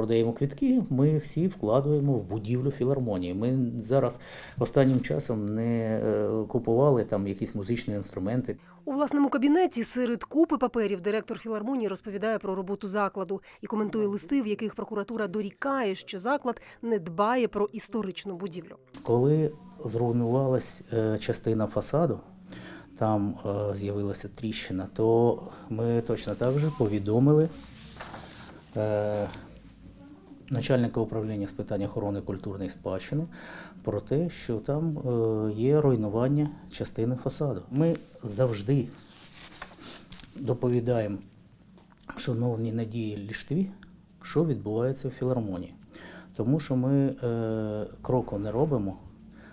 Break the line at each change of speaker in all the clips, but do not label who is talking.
продаємо квітки, ми всі вкладаємо в будівлю філармонії. Ми зараз останнім часом не е, купували там якісь музичні інструменти.
У власному кабінеті серед купи паперів директор філармонії розповідає про роботу закладу і коментує листи, в яких прокуратура дорікає, що заклад не дбає про історичну будівлю.
Коли зруйнувалась е, частина фасаду, там е, з'явилася тріщина, то ми точно так же повідомили начальника управління з питань охорони культурної спадщини про те, що там е, є руйнування частини фасаду. Ми завжди доповідаємо шановні Надії Ліштві, що відбувається в філармонії. Тому що ми е, кроку не робимо,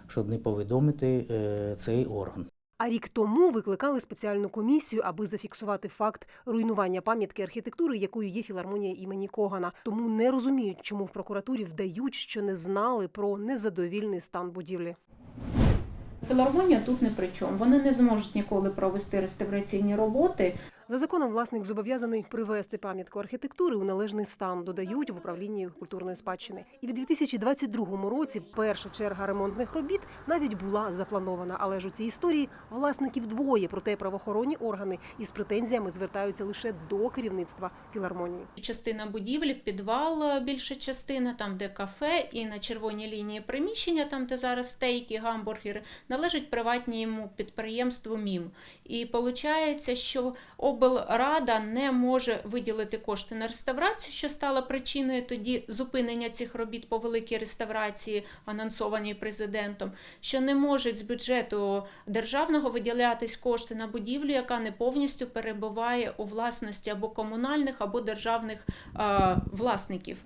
щоб не повідомити е, цей орган.
А рік тому викликали спеціальну комісію, аби зафіксувати факт руйнування пам'ятки архітектури, якою є філармонія імені Когана. Тому не розуміють, чому в прокуратурі вдають, що не знали про незадовільний стан будівлі.
Філармонія тут не при чому. Вони не зможуть ніколи провести реставраційні роботи.
За законом власник зобов'язаний привести пам'ятку архітектури у належний стан, додають в управлінні культурної спадщини. І в 2022 році перша черга ремонтних робіт навіть була запланована. Але ж у цій історії власників двоє. Проте правоохоронні органи із претензіями звертаються лише до керівництва філармонії.
Частина будівлі, підвал, більша частина, там де кафе, і на червоній лінії приміщення, там де зараз стейки, гамбургери, належить приватному підприємству МІМ. І виходить, що облрада не може виділити кошти на реставрацію, що стало причиною тоді зупинення цих робіт по великій реставрації, анонсованій президентом, що не можуть з бюджету державного виділятись кошти на будівлю, яка не повністю перебуває у власності або комунальних, або державних власників.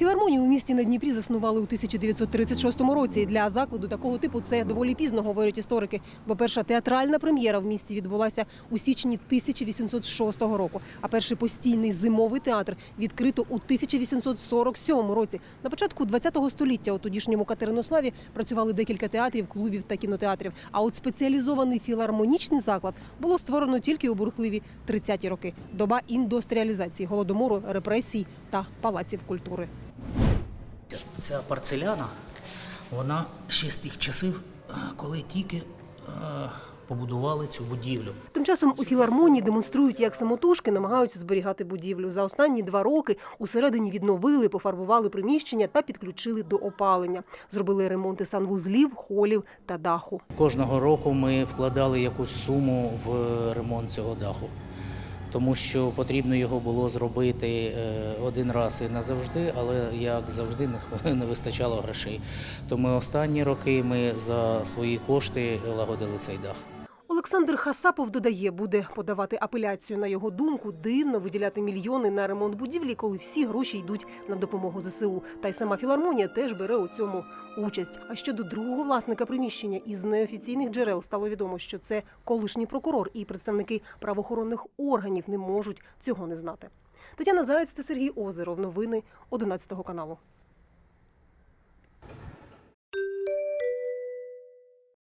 Філармонію у місті на Дніпрі заснували у 1936 році. Для закладу такого типу це доволі пізно, говорять історики. Бо перша театральна прем'єра в місті відбулася у січні 1806 року. А перший постійний зимовий театр відкрито у 1847 році. На початку ХХ століття у тодішньому Катеринославі працювали декілька театрів, клубів та кінотеатрів. А от спеціалізований філармонічний заклад було створено тільки у бурхливі 30-ті роки. Доба індустріалізації, голодомору, репресій та палаців культури.
Ця парцеляна, вона ще з тих часів, е, коли тільки е, побудували цю будівлю.
Тим часом у філармонії демонструють, як самотужки намагаються зберігати будівлю. За останні два роки усередині відновили, пофарбували приміщення та підключили до опалення. Зробили ремонти санвузлів, холів та даху.
Кожного року ми вкладали якусь суму в ремонт цього даху, тому що потрібно його було зробити е, один раз і назавжди, але як завжди не вистачало грошей. Тому останні роки ми за свої кошти лагодили цей дах.
Олександр Хасапов додає, буде подавати апеляцію. На його думку, дивно виділяти мільйони на ремонт будівлі, коли всі гроші йдуть на допомогу ЗСУ. Та й сама філармонія теж бере у цьому участь. А щодо другого власника приміщення із неофіційних джерел стало відомо, що це колишній прокурор і представники правоохоронних органів не можуть цього не знати. Тетяна Заєць та Сергій Озеров. Новини 11 каналу.